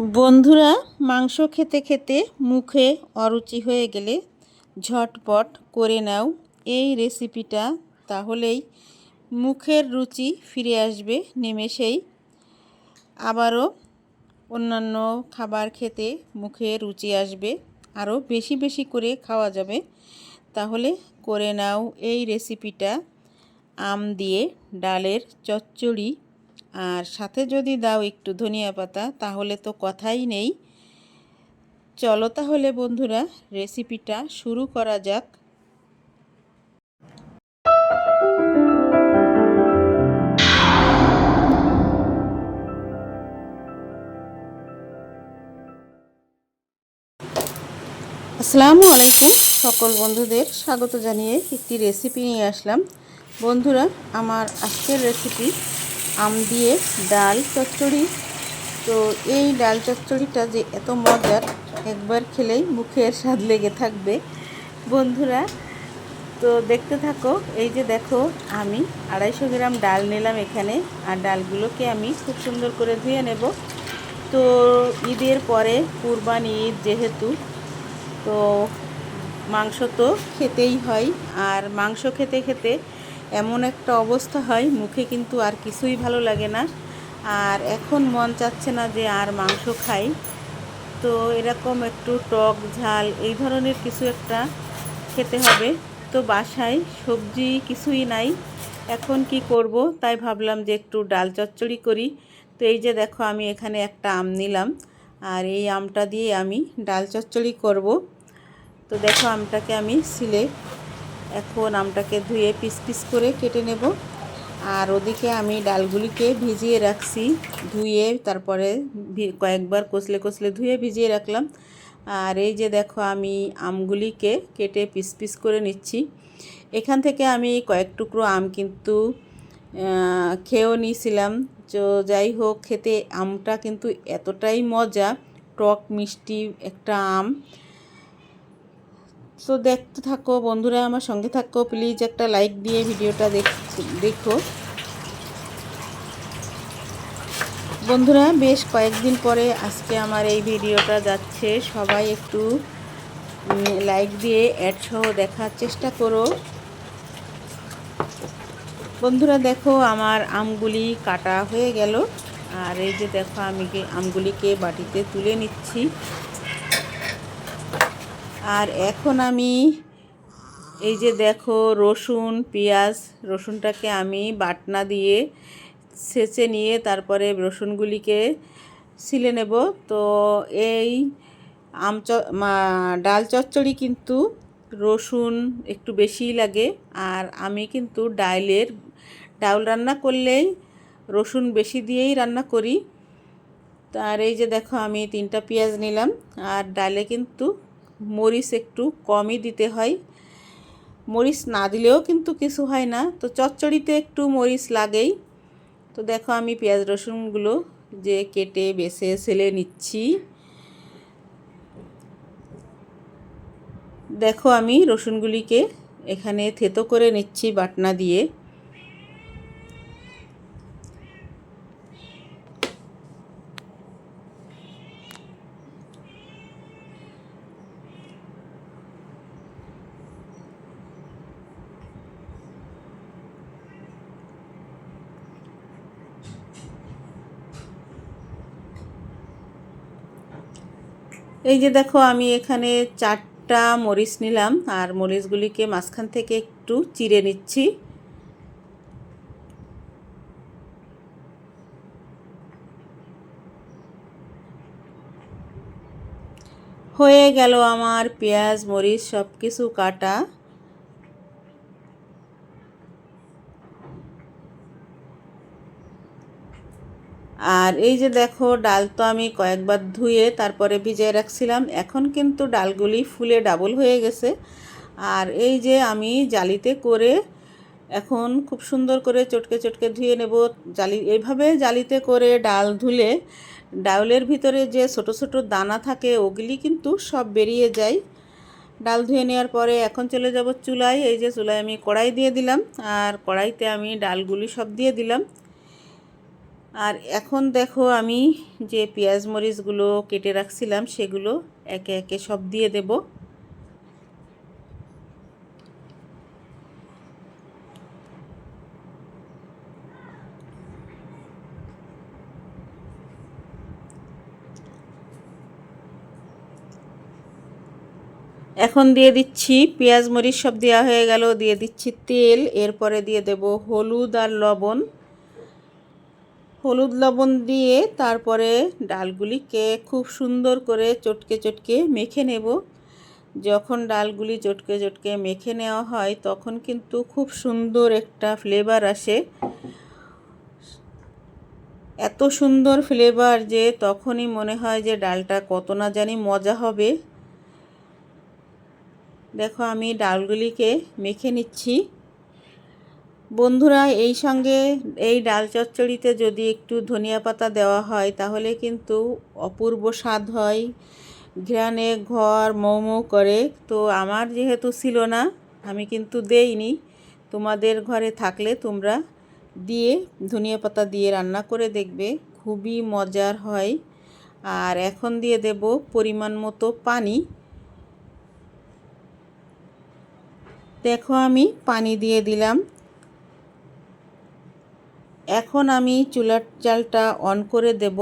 বন্ধুরা, মাংস খেতে খেতে মুখে অরুচি হয়ে গেলে ঝটপট করে নাও এই রেসিপিটা, তাহলেই মুখের রুচি ফিরে আসবে নিমেষেই। আবারও অন্যান্য খাবার খেতে মুখে রুচি আসবে, আরও বেশি বেশি করে খাওয়া যাবে। তাহলে করে নাও এই রেসিপিটা, আম দিয়ে ডালের চচ্চড়ি আর সাথে যদি দাও একটু ধনিয়া পাতা, তাহলে তো কথাই নেই। চলো তাহলে বন্ধুরা, রেসিপিটা শুরু করা যাক। আসসালামু আলাইকুম সকল বন্ধুদের, স্বাগত জানিয়ে একটি রেসিপি নিয়ে আসলাম। বন্ধুরা, আমার আজকের রেসিপি আম দিয়ে ডাল চচ্চড়ি। তো এই ডাল চচ্চড়িটা যে এত মজার, একবার খেলেই মুখের স্বাদ লেগে থাকবে। বন্ধুরা, তো দেখতে থাকো, এই যে দেখো, আমি আড়াইশো গ্রাম ডাল নিলাম এখানে, আর ডালগুলোকে আমি খুব সুন্দর করে ধুয়ে নেব। তো ঈদের পরে কুরবান ঈদ যেহেতু, তো মাংস তো খেতেই হয়, আর মাংস খেতে খেতে এমন একটা অবস্থা হয়, মুখে কিন্তু আর কিছুই ভালো লাগে না। আর এখন মন চাচ্ছে না যে আর মাংস খাই। তো এরকম একটু টক ঝাল এই ধরনের কিছু একটা খেতে হবে। তো বাসায় সবজি কিছুই নাই। এখন কি করব? তাই ভাবলাম যে একটু ডাল চচ্চড়ি করি। তো এই যে দেখো আমি এখানে একটা আম নিলাম। আর এই আমটা দিয়ে আমি ডাল চচ্চড়ি করব। তো দেখো আমটাকে আমি সিলে এখন আমটাকে ধুয়ে পিস পিস করে কেটে নেব। আর ওদিকে আমি ডালগুলিকে ভিজিয়ে রাখছি। ধুয়ে তারপরে কয়েকবার কষলে কষলে ধুয়ে ভিজিয়ে রাখলাম। আর এই যে দেখো আমি আমগুলিকে কেটে পিস পিস করে নিচ্ছি। এখান থেকে আমি কয়েক টুকরো আম কিন্তু খেয়েও নিয়েছিলাম। তো যাই হোক, খেতে আমটা কিন্তু এতটাই মজা। টক মিষ্টি একটা আম। তো দেখতে থাকো, বন্ধুরা আমার সঙ্গে থাকো প্লিজ একটা লাইক দিয়ে ভিডিওটা দেখো বন্ধুরা, বেশ কয়েকদিন পরে আজকে আমার এই ভিডিওটা যাচ্ছে, সবাই একটু লাইক দিয়ে অ্যাড সহ দেখার চেষ্টা করো। বন্ধুরা, দেখো আমার আমগুলি কাটা হয়ে গেল, আর এই যে দেখো আমি আমগুলিকে বাটিতে তুলে নিচ্ছি। আর এখন আমি এই যে দেখো রসুন, পেঁয়াজ, রসুনটাকে আমি বাটনা দিয়ে ছেঁচে নিয়ে তারপরে রসুনগুলিকে ছিলে নেব। তো এই আম ডাল চচ্চড়ি কিন্তু রসুন একটু বেশিই লাগে। আর আমি কিন্তু ডাইলের ডাউল রান্না করলেই রসুন বেশি দিয়েই রান্না করি। তার এই যে দেখো আমি তিনটা পেঁয়াজ নিলাম। আর ডালে কিন্তু মরিচ একটু কমই দিতে হয়। মরিচ না দিলেও কিন্তু কিছু হয় না। তো চচ্চড়িতে একটু মরিচ লাগেই। তো দেখো আমি পেঁয়াজ রসুনগুলো যে কেটে, বেছে, সেলে নিচ্ছি। দেখো আমি রসুনগুলিকে এখানে থেতো করে নিচ্ছি বাটনা দিয়ে। এই যে দেখো, আমি এখানে চারটা মরিচ নিলাম, আর মরিচগুলিকে মাঝখান থেকে একটু চিরে নিচ্ছি। হয়ে গেল আমার পেঁয়াজ, মরিচ সব কিছু কাটা। আর এই যে দেখো, ডাল তো আমি কয়েকবার ধুয়ে তারপরে ভিজিয়ে রাখছিলাম। এখন কিন্তু ডালগুলি ফুলে ডাবল হয়ে গেছে। আর এই যে আমি জালিতে করে এখন খুব সুন্দর করে চটকে চটকে ধুয়ে নেব। জালি, এইভাবে জালিতে করে ডাল ধুলে ডাউলের ভিতরে যে ছোট ছোট দানা থাকে, ওগুলি কিন্তু সব বেরিয়ে যায়। ডাল ধুয়ে নেওয়ার পরে এখন চলে যাব চুলায়। এই যে চুলায় আমি কড়াই দিয়ে দিলাম। আর কড়াইতে আমি ডালগুলি সব দিয়ে দিলাম। আর এখন দেখো আমি যে পেঁয়াজ মরিচগুলো কেটে রাখছিলাম, সেগুলো একে একে সব দিয়ে দেব। এখন দিয়ে দিচ্ছি, পেঁয়াজ মরিচ সব দেওয়া হয়ে গেল, দিয়ে দিচ্ছি তেল, এরপরে দিয়ে দেব হলুদ আর লবণ। হলুদ লবণ দিয়ে তারপরে ডালগুলিকে খুব সুন্দর করে চটকে চটকে মেখে নেব। যখন ডালগুলি চটকে চটকে মেখে নেওয়া হয়, তখন কিন্তু খুব সুন্দর একটা ফ্লেভার আসে। এত সুন্দর ফ্লেভার যে তখনই মনে হয় যে ডালটা কত না জানি মজা হবে। দেখো, আমি ডালগুলিকে মেখে নিচ্ছি। বন্ধুরা, এই সঙ্গে এই ডাল চচ্চড়িতে যদি একটু ধনিয়া পাতা দেওয়া হয়, তাহলে কিন্তু অপূর্ব স্বাদ হয়। ঘ্রাণে ঘর মৌ মৌ করে। তো আমার যেহেতু ছিল না, আমি কিন্তু দেইনি। তোমাদের ঘরে থাকলে তোমরা দিয়ে ধনিয়া পাতা দিয়ে রান্না করে দেখবে। খুবই মজার হয়। আর এখন দিয়ে দেব পরিমাণ মতো পানি। দেখো আমি পানি দিয়ে দিলাম। এখন আমি চুলার চালটা অন করে দেব।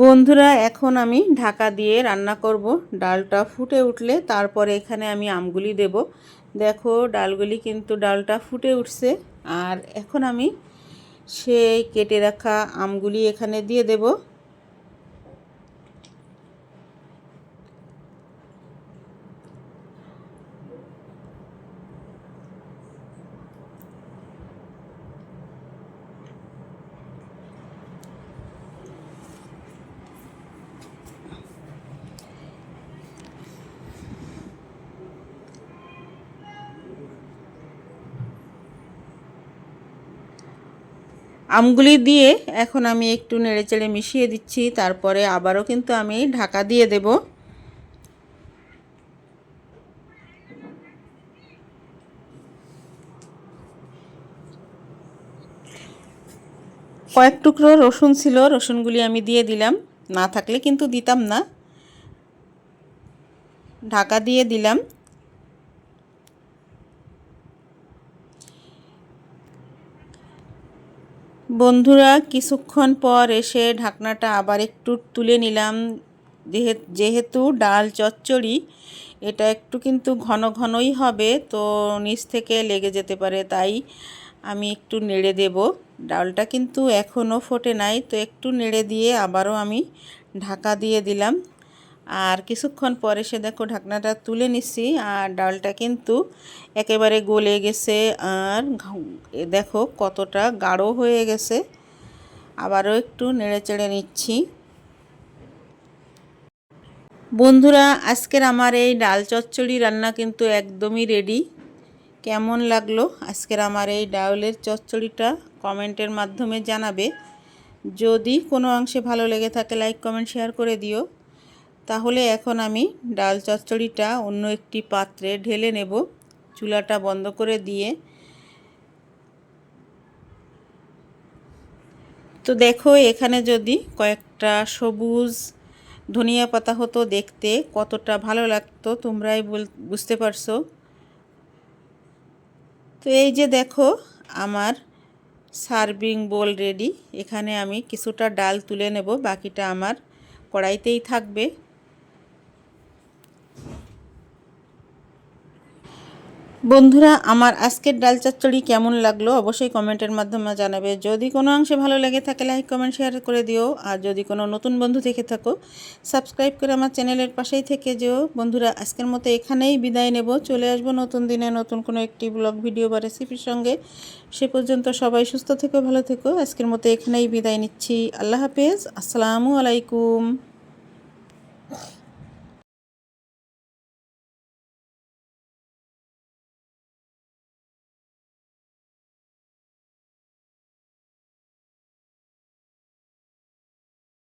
বন্ধুরা, এখন আমি ঢাকা দিয়ে রান্না করব। ডালটা ফুটে উঠলে তারপরে এখানে আমি আমগুলি দেব। দেখো, ডালগুলি কিন্তু ডালটা ফুটে উঠছে। আর এখন আমি সেই কেটে রাখা আমগুলি এখানে দিয়ে দেব। আমগুলি দিয়ে এখন আমি একটু নেড়েচেড়ে মিশিয়ে দিচ্ছি, তারপরে আবারও কিন্তু আমি ঢাকা দিয়ে দেব। কয়েক টুকরো রসুন ছিল, রসুনগুলি আমি দিয়ে দিলাম। না থাকলে কিন্তু দিতাম না। ঢাকা দিয়ে দিলাম। বন্ধুরা, কিছুক্ষণ পর এসে ঢাকনাটা আবার একটু তুলে নিলাম। যেহেতু ডাল চচ্চড়ি, এটা একটু কিন্তু ঘন ঘনই হবে, তো নিচ থেকে লেগে যেতে পারে, তাই আমি একটু নেড়ে দেব। ডালটা কিন্তু এখনও ফোটে নাই, তো একটু নেড়ে দিয়ে আবারও আমি ঢাকা দিয়ে দিলাম। আর কিছুক্ষণ পরে সে দেখো ঢাকনাটা তুলে নিচ্ছি আর ডালটা কিন্তু একেবারে গলে গেছে আর দেখো কতটা গাঢ় হয়ে গেছে। আবারও একটু নেড়ে চেড়ে নিচ্ছি। বন্ধুরা, আজকের আমার এই ডাল চচ্চড়ি রান্না কিন্তু একদমই রেডি কেমন লাগল আজকের আমার এই ডাউলের চচ্চড়িটা কমেন্টের মাধ্যমে জানাবে। যদি কোনো অংশে ভালো লেগে থাকে লাইক কমেন্ট শেয়ার করে দিও। তাহলে এখন আমি ডাল চচ্চড়িটা অন্য একটি পাত্রে ঢেলে নেব। চুলাটা বন্ধ করে দিয়ে। তো দেখো, এখানে যদি কয়েকটা সবুজ ধনিয়া পাতা হতো দেখতে কতটা ভালো লাগতো, তোমরাই বুঝতে পারছ। তো এই যে দেখো, আমার সার্ভিং বোল রেডি। এখানে আমি কিছুটা ডাল তুলে নেব, বাকিটা আমার কড়াইতেই থাকবে। বন্ধুরা, আমার আজকের ডাল চচ্চড়ি কেমন লাগল অবশ্যই কমেন্টের মাধ্যমে জানাবে। যদি কোনো অংশে ভালো লেগে থাকে লাইক কমেন্ট শেয়ার করে দিও। আর যদি কোনো নতুন বন্ধু থেকে থাকো সাবস্ক্রাইব করে আমার চ্যানেলের পাশেই থেকে যেও। বন্ধুরা, আজকের মতো এখানেই বিদায় নেব। চলে আসব নতুন দিনে নতুন কোনো একটি ব্লগ ভিডিও বা রেসিপির সঙ্গে। সে পর্যন্ত সবাই সুস্থ থেকো, ভালো থেকো। আজকের মতো এখানেই বিদায় নিচ্ছি। আল্লাহ হাফেজ। আসসালামু আলাইকুম।